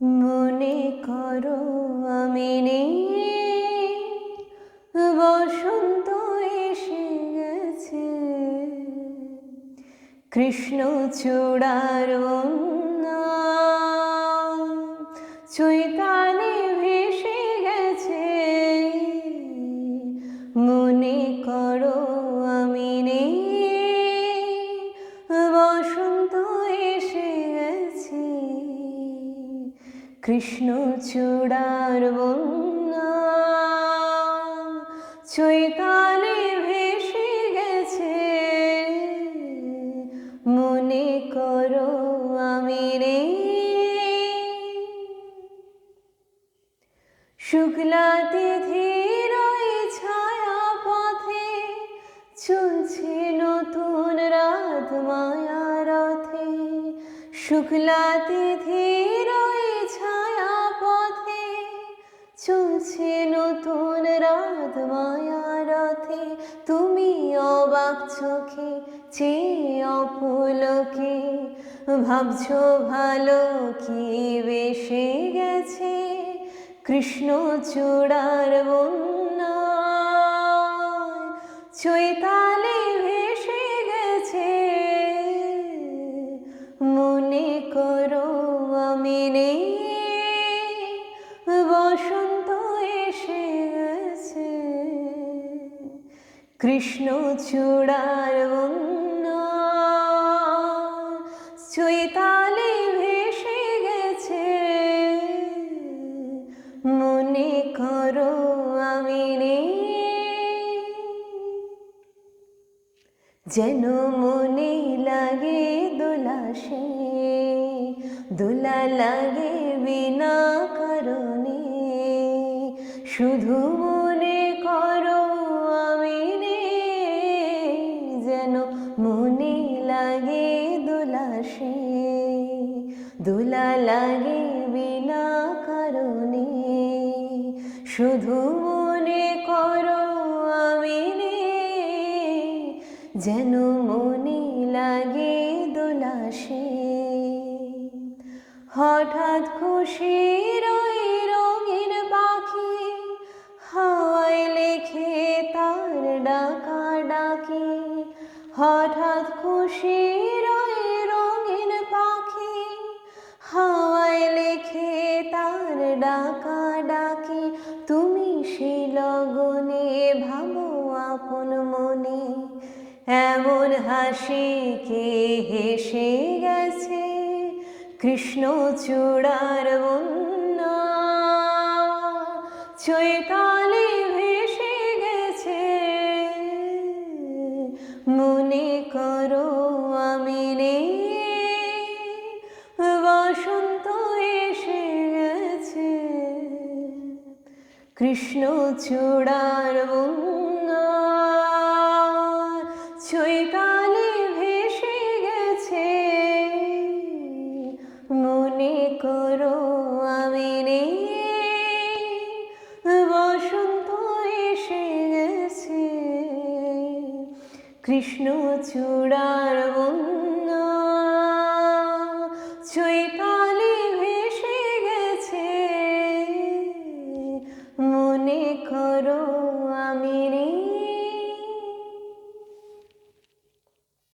মনে করো আমি নেই। বসন্ত এসে গেছে। কৃষ্ণ চূড়ার চৈতালে ভেসে গেছে। মনে করো আমি নেই। কৃষ্ণ চূড়ার বন্যা। ভেসে গেছে। মনে করো আমি রে। শুক্লাতে ধীর ছায়া পথে চলছে নতুন রাত মায়া রথে। শুক্লাতে ধীর চলছে নতুন রাত মায়া রথে তুমি অবাক চোখে চে অপুলকে। ভাবছ ভালো কি বেশে গেছে? কৃষ্ণ চূড়ার বন্যা চৈতালে কৃষ্ণ চূড়ার চৈতালে ভেসে গেছে। মনে করো আমি যেন মনে লাগে দোলাসে দোলা লাগে বিনা কারণে। শুধু দোলাসে দোলা লাগে বিনা কারণে। শুধু মনে করো আমি যেন মনে লাগে দুলাশে হঠাৎ খুশির সে লগনে ভাবো আপন মনে। এমন হাসি কে হেসে গেছে? কৃষ্ণ চূড়ার বন্যা। চৈতালি কৃষ্ণ চূড়ার চৈতালি ভেসে গেছে। মনে করো আমি নেই বসন্ত এসে গেছে। কৃষ্ণ চূড়ার